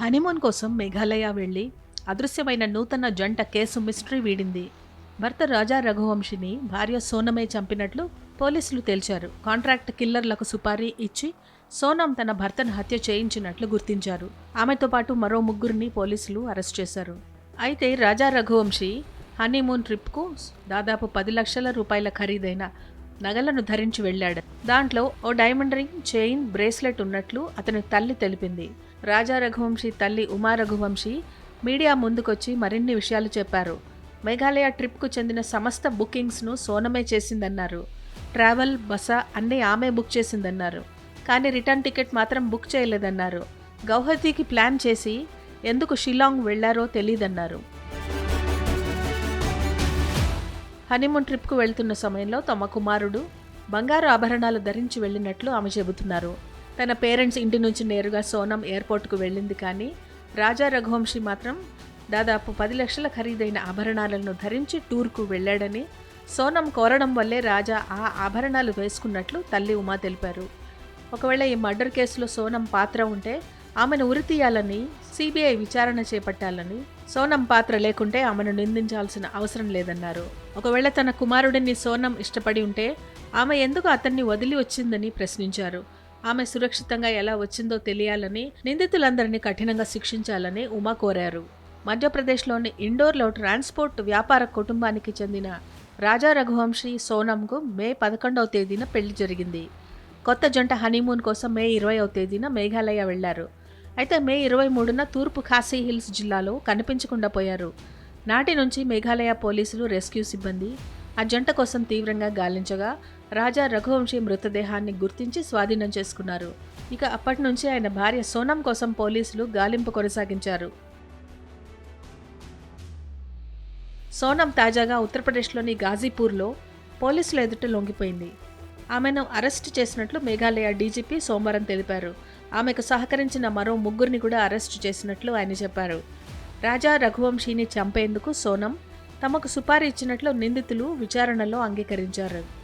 Honeymoon కోసం మేఘాలయ వెళ్ళి అదృశ్యమైన నూతన జంట కేసు మిస్టరీ వీడింది. భర్త రాజా రఘువంశిని భార్య సోనమే చంపినట్లు పోలీసులు తేల్చారు. కాంట్రాక్ట్ కిల్లర్లకు సుపారీ ఇచ్చి సోనం తన భర్తను హత్య చేయించినట్లు గుర్తించారు. ఆమెతో పాటు మరో ముగ్గురిని పోలీసులు అరెస్ట్ చేశారు. అయితే రాజా రఘువంశి హనీమూన్ ట్రిప్కు దాదాపు పది లక్షల రూపాయల ఖరీదైన నగలను ధరించి వెళ్ళాడు. దాంట్లో ఓ డైమండ్ రింగ్ చైన్ బ్రేస్లెట్ ఉన్నట్లు అతని తల్లి తెలిపింది. రాజా రఘువంశీ తల్లి ఉమా రఘువంశీ మీడియా ముందుకొచ్చి మరిన్ని విషయాలు చెప్పారు. మేఘాలయ ట్రిప్కు చెందిన సమస్త బుకింగ్స్ను సోనమే చేసిందన్నారు. ట్రావెల్ బస అన్నీ ఆమె బుక్ చేసిందన్నారు. కానీ రిటర్న్ టికెట్ మాత్రం బుక్ చేయలేదన్నారు. గౌహతికి ప్లాన్ చేసి ఎందుకు షిలాంగ్ వెళ్ళారో తెలియదన్నారు హనీమూన్ ట్రిప్కు వెళ్తున్న సమయంలో తమ కుమారుడు బంగారు ఆభరణాలు ధరించి వెళ్ళినట్లు ఆమె చెబుతున్నారు. తన పేరెంట్స్ ఇంటి నుంచి నేరుగా సోనం ఎయిర్పోర్ట్కు వెళ్ళింది కానీ రాజా రఘువంశీ మాత్రం దాదాపు పది లక్షల ఖరీదైన ఆభరణాలను ధరించి టూర్కు వెళ్ళాడని సోనం కోరడం వల్లే రాజా ఆ ఆభరణాలు వేసుకున్నట్లు తల్లి ఉమా తెలిపారు. ఒకవేళ ఈ మర్డర్ కేసులో సోనం పాత్ర ఉంటే ఆమెను ఉరితీయాలని సిబిఐ విచారణ చేపట్టాలని సోనం పాత్ర లేకుంటే ఆమెను నిందించాల్సిన అవసరం లేదన్నారు. ఒకవేళ తన కుమారుడిని సోనం ఇష్టపడి ఉంటే ఆమె ఎందుకు అతన్ని వదిలి వచ్చిందని ప్రశ్నించారు. ఆమె సురక్షితంగా ఎలా వచ్చిందో తెలియాలని నిందితులందరినీ కఠినంగా శిక్షించాలని ఉమా కోరారు. మధ్యప్రదేశ్లోని ఇండోర్లో ట్రాన్స్పోర్ట్ వ్యాపార కుటుంబానికి చెందిన రాజా రఘువంశీ సోనంకు మే పదకొండవ తేదీన పెళ్ళి జరిగింది. కొత్త జంట హనీమూన్ కోసం మే ఇరవైవ తేదీన మేఘాలయ వెళ్ళారు. అయితే మే ఇరవై మూడున తూర్పు ఖాసీ హిల్స్ జిల్లాలో కనిపించకుండా పోయారు. నాటి నుంచి మేఘాలయ పోలీసులు రెస్క్యూ సిబ్బంది ఆ జంట కోసం తీవ్రంగా గాలించగా రాజా రఘువంశీ మృతదేహాన్ని గుర్తించి స్వాధీనం చేసుకున్నారు. ఇక అప్పటి నుంచి ఆయన భార్య సోనం కోసం పోలీసులు గాలింపు కొనసాగించారు. సోనం తాజాగా ఉత్తరప్రదేశ్లోని గాజీపూర్లో పోలీసుల ఎదుట లొంగిపోయింది. ఆమెను అరెస్ట్ చేసినట్లు మేఘాలయ డీజీపీ సోమవారం తెలిపారు. ఆమెకు సహకరించిన మరో ముగ్గురిని కూడా అరెస్ట్ చేసినట్లు ఆయన చెప్పారు. రాజా రఘువంశీని చంపేందుకు సోనం తమకు సుపారీ ఇచ్చినట్లు నిందితులు విచారణలో అంగీకరించారు.